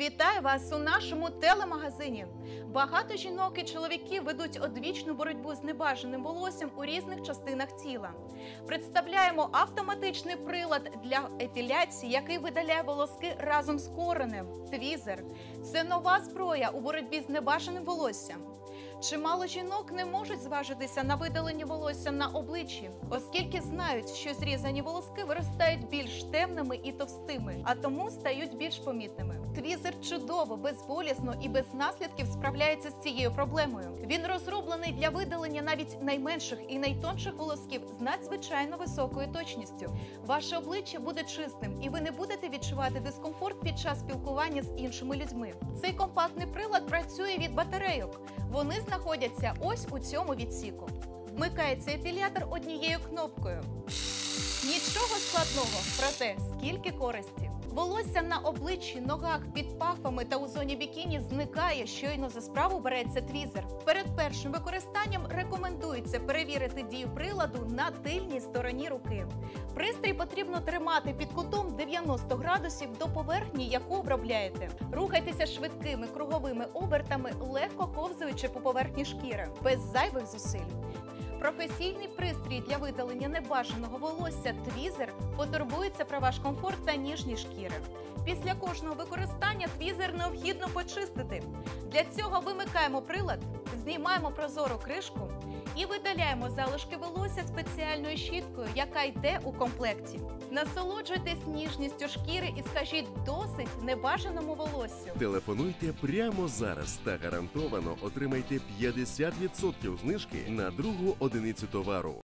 Вітаю вас у нашому телемагазині. Багато жінок і чоловіків ведуть одвічну боротьбу з небажаним волоссям у різних частинах тіла. Представляємо автоматичний прилад для епіляції, який видаляє волоски разом з коренем. Твізер це нова зброя у боротьбі з небажаним волоссям. Чимало жінок не можуть зважитися на видалення волосся на обличчі, оскільки знають, що зрізані волоски виростають більш темними і товстими, а тому стають більш помітними. Твізер чудово, безболісно і без наслідків справляється з цією проблемою. Він розроблений для видалення навіть найменших і найтонших волосків з надзвичайно високою точністю. Ваше обличчя буде чистим, і ви не будете відчувати дискомфорт під час спілкування з іншими людьми. Цей компактний прилад працює від батарейок. Вони знаходяться ось у цьому відсіку. Вмикається епілятор однією кнопкою. Нічого складного, проте скільки користі. Волосся на обличчі, ногах, під пахвами та у зоні бікіні зникає, щойно за справу береться твізер. Перед першим використанням рекомендується перевірити дію приладу на тильній стороні руки. Пристрій потрібно тримати під кутом 90 градусів до поверхні, яку обробляєте. Рухайтеся швидкими круговими обертами, легко ковзуючи по поверхні шкіри, без зайвих зусиль. Професійний пристрій для видалення небажаного волосся твізер потурбується про ваш комфорт та ніжність шкіри. Після кожного використання твізер необхідно почистити. Для цього вимикаємо прилад, знімаємо прозору кришку і видаляємо залишки волосся спеціальною щіткою, яка йде у комплекті. Насолоджуйтесь ніжністю шкіри і скажіть досить небажаному волоссю. Телефонуйте прямо зараз та гарантовано отримайте 50% знижки на другу одиницю товару.